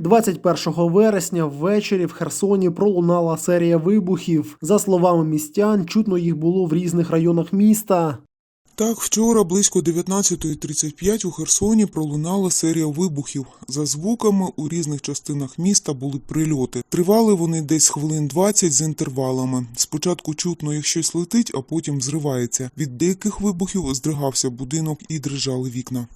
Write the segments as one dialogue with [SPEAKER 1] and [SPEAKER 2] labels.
[SPEAKER 1] 21 вересня ввечері в Херсоні пролунала серія вибухів. За словами містян, чутно їх було в різних районах міста.
[SPEAKER 2] Так, вчора близько 19.35 у Херсоні пролунала серія вибухів. За звуками у різних частинах міста були прильоти. Тривали вони десь хвилин 20 з інтервалами. Спочатку чутно, як щось летить, а потім зривається. Від деяких вибухів здригався будинок і дрижали вікна.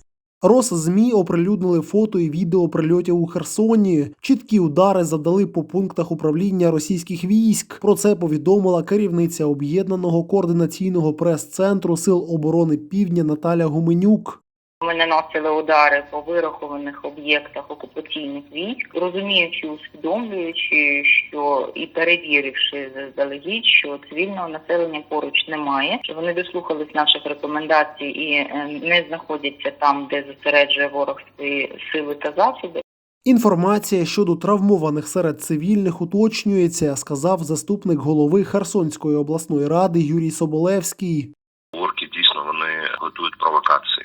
[SPEAKER 1] Росзмі оприлюднили фото і відео прильотів у Херсоні. Чіткі удари задали по пунктах управління російських військ. Про це повідомила керівниця об'єднаного координаційного прес-центру Сил оборони Півдня Наталя Гуменюк.
[SPEAKER 3] Ми наносили удари по вирахованих об'єктах окупаційних військ, розуміючи, усвідомлюючи, що і перевіривши заздалегідь, що цивільного населення поруч немає, що вони дослухались наших рекомендацій і е, не знаходяться там, де зосереджує ворог свої сили та засоби.
[SPEAKER 1] Інформація щодо травмованих серед цивільних уточнюється, сказав заступник голови Херсонської обласної ради Юрій Соболевський.
[SPEAKER 4] Орки дійсно вони готують провокації.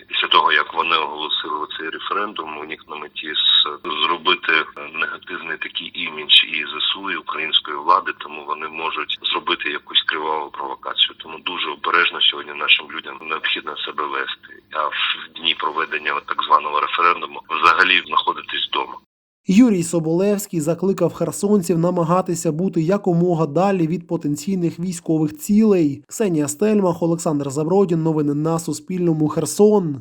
[SPEAKER 4] Як вони оголосили цей референдум, у них на меті зробити негативний такий імідж і ЗСУ, і української влади, тому вони можуть зробити якусь криваву провокацію. Тому дуже обережно сьогодні нашим людям необхідно себе вести. А в дні проведення так званого референдуму взагалі знаходитись вдома.
[SPEAKER 1] Юрій Соболевський закликав херсонців намагатися бути якомога далі від потенційних військових цілей. Ксенія Стельмах, Олександр Завродін. Новини на Суспільному. Херсон.